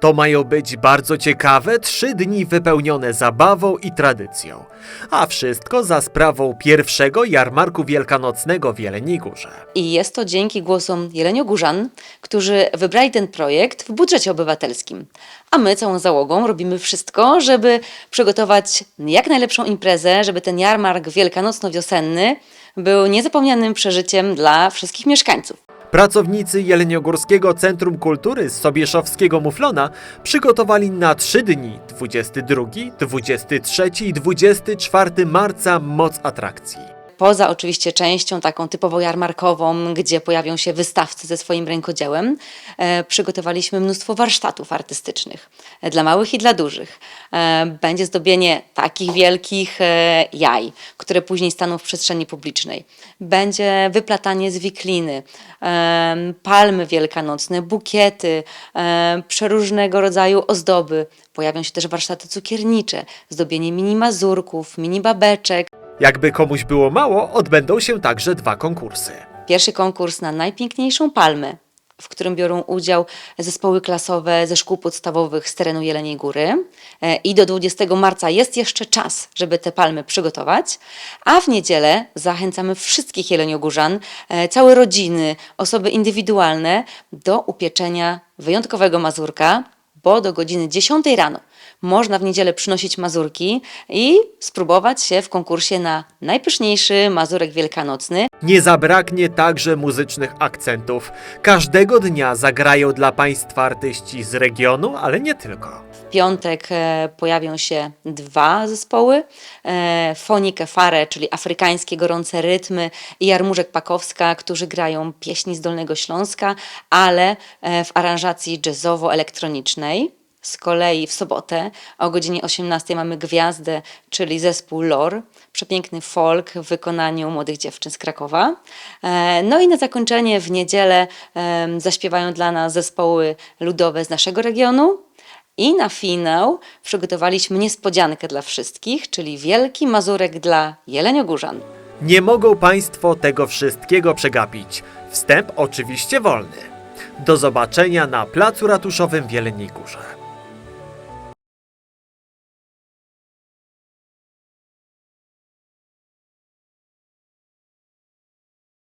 To mają być bardzo ciekawe trzy dni wypełnione zabawą i tradycją. A wszystko za sprawą pierwszego jarmarku wielkanocnego w Jeleniej Górze. I jest to dzięki głosom Jeleniogórzan, którzy wybrali ten projekt w budżecie obywatelskim. A my całą załogą robimy wszystko, żeby przygotować jak najlepszą imprezę, żeby ten jarmark wielkanocno-wiosenny był niezapomnianym przeżyciem dla wszystkich mieszkańców. Pracownicy Jeleniogórskiego Centrum Kultury z Sobieszowskiego Muflona przygotowali na trzy dni 22, 23 i 24 marca moc atrakcji. Poza oczywiście częścią taką typowo jarmarkową, gdzie pojawią się wystawcy ze swoim rękodziełem, e, przygotowaliśmy mnóstwo warsztatów artystycznych e, dla małych i dla dużych. E, będzie zdobienie takich wielkich jaj, które później staną w przestrzeni publicznej. Będzie wyplatanie z wikliny, palmy wielkanocne, bukiety, przeróżnego rodzaju ozdoby. Pojawią się też warsztaty cukiernicze, zdobienie mini mazurków, mini babeczek. Jakby komuś było mało, odbędą się także dwa konkursy. Pierwszy konkurs na najpiękniejszą palmę, w którym biorą udział zespoły klasowe ze szkół podstawowych z terenu Jeleniej Góry. E, I do 20 marca jest jeszcze czas, żeby te palmy przygotować. A w niedzielę zachęcamy wszystkich jeleniogórzan, e, całe rodziny, osoby indywidualne do upieczenia wyjątkowego mazurka, bo do godziny 10 rano można w niedzielę przynosić mazurki i spróbować się w konkursie na najpyszniejszy mazurek wielkanocny. Nie zabraknie także muzycznych akcentów. Każdego dnia zagrają dla Państwa artyści z regionu, ale nie tylko. Piątek e, pojawią się dwa zespoły. E, Fonikę Fare, czyli afrykańskie gorące rytmy i Jarmużek Pakowska, którzy grają pieśni z Dolnego Śląska, ale e, w aranżacji jazzowo-elektronicznej. Z kolei w sobotę o godzinie 18 mamy Gwiazdę, czyli zespół LOR, przepiękny folk w wykonaniu młodych dziewczyn z Krakowa. No i na zakończenie w niedzielę zaśpiewają dla nas zespoły ludowe z naszego regionu. I na finał przygotowaliśmy niespodziankę dla wszystkich, czyli wielki mazurek dla jeleniogórzan. Nie mogą Państwo tego wszystkiego przegapić. Wstęp oczywiście wolny. Do zobaczenia na Placu Ratuszowym w Jeleniej Górze.